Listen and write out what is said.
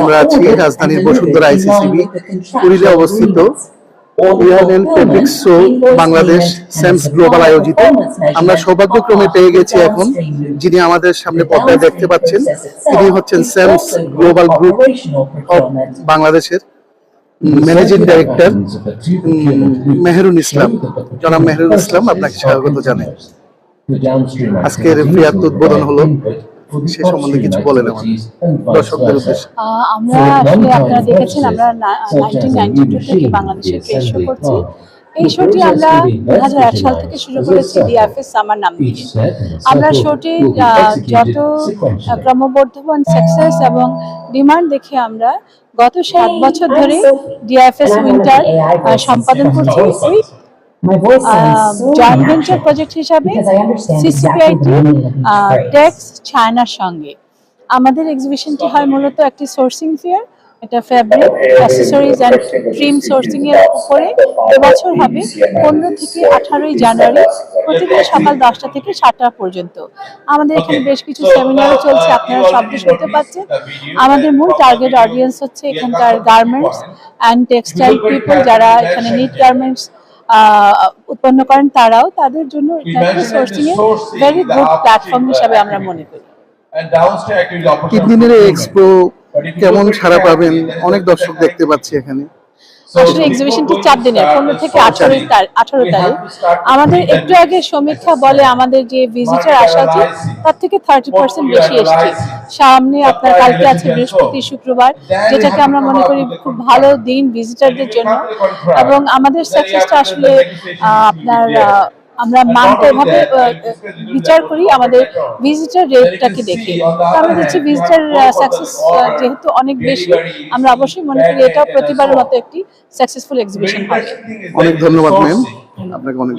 আমরা আছি, রাজধানীর বসুন্ধরা আইসিসিবি অবস্থিত বাংলাদেশ স্যামস গ্লোবাল আয়োজিত। আমরা সৌভাগ্যক্রমে পেয়ে গেছি এখন, যিনি আমাদের সামনে পর্দায় দেখতে পাচ্ছেন। তিনি হচ্ছেন স্যামস গ্লোবাল গ্রুপ অফ বাংলাদেশের ম্যানেজিং ডাইরেক্টর মেহরুন ইসলাম। জনাব মেহরুন ইসলাম, আপনাকে স্বাগত জানাই। আজকের বৃহৎ উদ্বোধন হলো। সে সম্বন্ধে কিছু বলেন আমাদের দর্শকদের উদ্দেশ্যে আমরা আসলে আপনারা দেখেছেন আমরা নাইনটিন নাইনটি টু থেকে বাংলাদেশে ট্রেড করছি এই শোটি আমরা দু হাজার এক সাল থেকে শুরু করেছি ডিএফএস সামার নাম দিয়ে আমরা শোটি যত ক্রমবর্ধমান সাকসেস এবং ডিমান্ড দেখে আমরা গত সাত বছর ধরে ডিএফএস উইন্টার সম্পাদন করছি জয়েন্ট ভেঞ্চার প্রজেক্ট হিসাবে সিসিপিআইটি টেক্স চায়নার সঙ্গে। আমাদের এক্সিবিশনটি হয় মূলত একটি সোর্সিং ফেয়ার এটা fabric accessories and trim sourcing এর উপরে। এবছর হবে পনেরো থেকে আঠারোই জানুয়ারি প্রতিদিন সকাল দশটা থেকে সাতটা পর্যন্ত। আমাদের এখানে বেশ কিছু সেমিনারও চলছে আপনারা শব্দ শুনতে পাচ্ছেন। আমাদের মূল টার্গেট অডিয়েন্স হচ্ছে এখানকার গার্মেন্টস অ্যান্ড টেক্সটাইল পিপল যারা এখানে নিট গার্মেন্টস উৎপন্ন করেন তারাও তাদের জন্য সোর্সিং এর ভেরি গুড প্ল্যাটফর্ম হিসাবে আমরা মনে করি। এক্সপো কেমন সারা পাবেন অনেক দর্শক দেখতে পাচ্ছি এখানে। আসলে এক্সিবিশনটি চার দিনের পনেরো থেকে আঠারো আঠারো তারিখ। আমাদের একটু আগে সমীক্ষা বলে আমাদের যে ভিজিটার আসা আছে তার থেকে থার্টি পার্সেন্ট বেশি এসছে। সামনে আপনার কালকে আছে বৃহস্পতি শুক্রবার যেটাকে আমরা মনে করি খুব ভালো দিন ভিজিটারদের জন্য। এবং আমাদের সাকসেসটা আসলে আপনার আমরা মানটা এভাবে আহ, বিচার করি আমাদের ভিজিটার রেটটাকে দেখে। আমরা দেখছি ভিজিটার সাকসেস যেহেতু অনেক বেশি আমরা অবশ্যই মনে করি এটাও প্রতিবারের মতো একটি সাকসেসফুল এক্সিবিশন হবে অনেক ধন্যবাদ ম্যাম আপনাকে অনেক